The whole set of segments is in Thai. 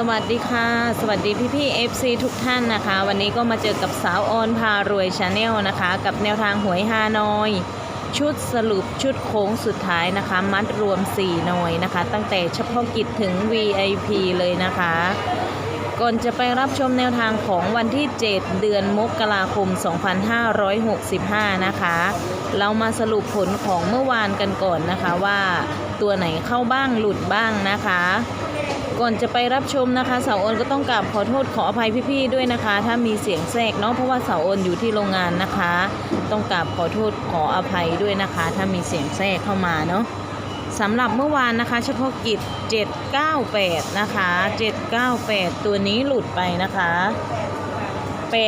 สวัสดีค่ะ สวัสดีพี่พี่ๆ FC ทุกท่านนะคะ วันนี้ก็มาเจอกับสาวออนพารวยชาแนลนะคะ กับแนวทางหวยฮานอย ชุดสรุปชุดโค้งสุดท้ายนะคะ มัดรวม 4 หน่อยนะคะ ตั้งแต่เฉพาะกิจถึง VIP เลยนะคะ ก่อนจะไปรับชมแนวทางของวันที่ 7 เดือนมกราคม 2565 นะคะ เรามาสรุปผลของเมื่อวานกันก่อนนะคะว่าตัวไหนเข้าบ้างหลุดบ้างนะคะ ก่อนจะไปรับชมนะคะสาวโอนก็ต้องกราบขอโทษขออภัยพี่ๆด้วยนะคะ ถ้ามีเสียงแทรกเนาะเพราะว่าสาวโอนอยู่ที่โรงงานนะคะ ต้องกราบขอโทษขออภัยด้วยนะคะ ถ้ามีเสียงแทรกเข้ามาเนาะสำหรับเมื่อวานนะคะ เฉพาะกิจ 798 นะคะ 798 ตัวนี้หลุดไปนะคะ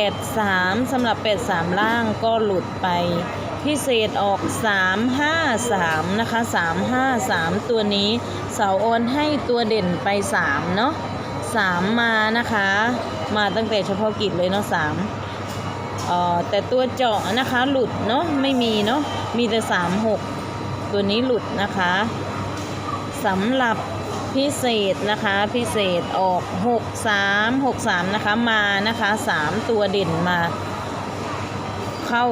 83สำหรับ 83 ล่างก็หลุดไป พิเศษออก 353 นะคะ 353 ตัวนี้เสาโอนให้ตัวเด่นไป 3 เนาะ3 มานะคะ มาตั้งแต่เฉพาะกิจเลยเนาะ3เอ่อแต่ตัวเจาะนะคะหลุดเนาะไม่มีเนาะมีแต่ 36 ตัวนี้หลุดนะคะสำหรับพิเศษนะคะพิเศษออก 63 63 นะคะมานะคะ 3 ตัวเด่นมา เข้า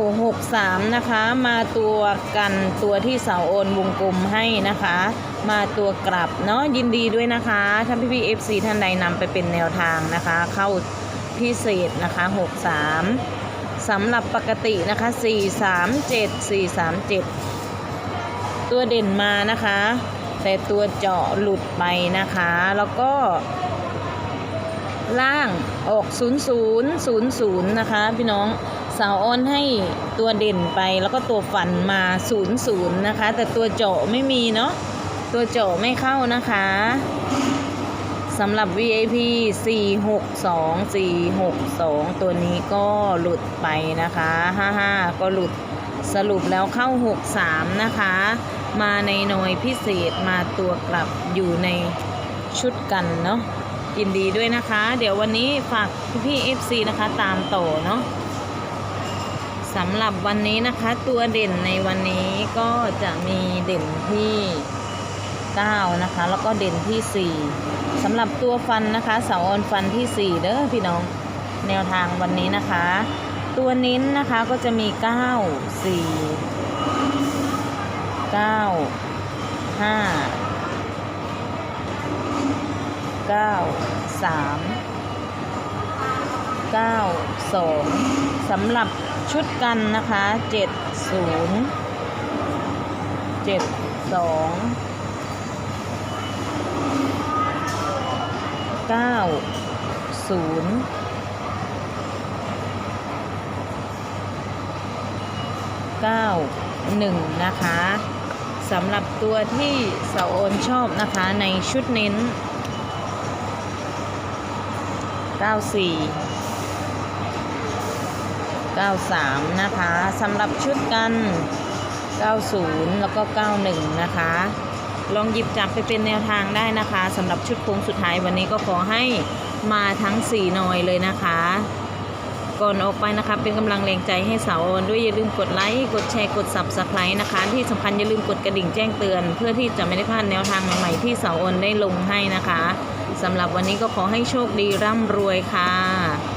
63 นะคะ มาตัวกันตัวที่เสาโอนวงกลมให้นะคะ มาตัวกลับเนาะยินดีด้วยนะคะถ้านพี่พี่ FC ท่านใดนำไปเป็นแนวทางนะคะ เข้าพิเศษนะคะ 63สำหรับปกตินะคะ 437 437 ตัวเด่นมานะคะ แต่ตัวเจาะหลุดไปนะคะ แล้วก็ ล่างออก 0 0 0 0 นะคะ พี่น้องสาวอ้อนให้ตัวเด่นไปแล้วก็ตัวฝันมา 0 0 นะคะ แต่ตัวเจาะไม่มีเนาะตัวเจาะไม่เข้านะคะสำหรับ VIP 462 462 ตัวนี้ก็หลุดไปนะคะ 55 ก็หลุดสรุปแล้วเข้า 63 นะคะ มาในหน่วยพิเศษมาตัวกลับอยู่ในชุดกันเนาะ ยินดีด้วยนะคะ เดี๋ยววันนี้ฝากพี่ๆ FC นะคะ ตามต่อเนาะสำหรับวันนี้นะคะ ตัวเด่นในวันนี้ก็จะมีเด่นที่ 9 นะคะ แล้วก็เด่นที่ 4สำหรับตัวฟันนะคะ เสาออนฟันที่ 4 เด้อพี่น้องแนวทางวันนี้นะคะ ตัวนิ้นนะคะก็จะมี 9 4 9 5 เก้าสามเก้าสองสำหรับชุดกันนะคะเจ็ดศูนย์เจ็ดสองเก้าศูนย์เก้าหนึ่งนะคะสำหรับตัวที่เสาโอนชอบนะคะในชุดเน้น 94 93นะคะสำหรับชุดกัน90แล้วก็91นะคะ ลองหยิบจับไปเป็นแนวทางได้นะคะสำหรับชุดโค้งสุดท้ายวันนี้ก็ขอให้มาทั้ง4นอยเลยนะคะ ก่อนออกไปนะคะ เป็นกำลังแรงใจให้สาวออนด้วยอย่าลืมกดไลค์กดแชร์กดซับสไครต์นะคะ ที่สำคัญอย่าลืมกดกระดิ่งแจ้งเตือน เพื่อที่จะไม่ได้พลาดแนวทางใหม่ๆที่สาวออนได้ลงให้นะคะสำหรับวันนี้ก็ขอให้โชคดีร่ำรวยค่ะ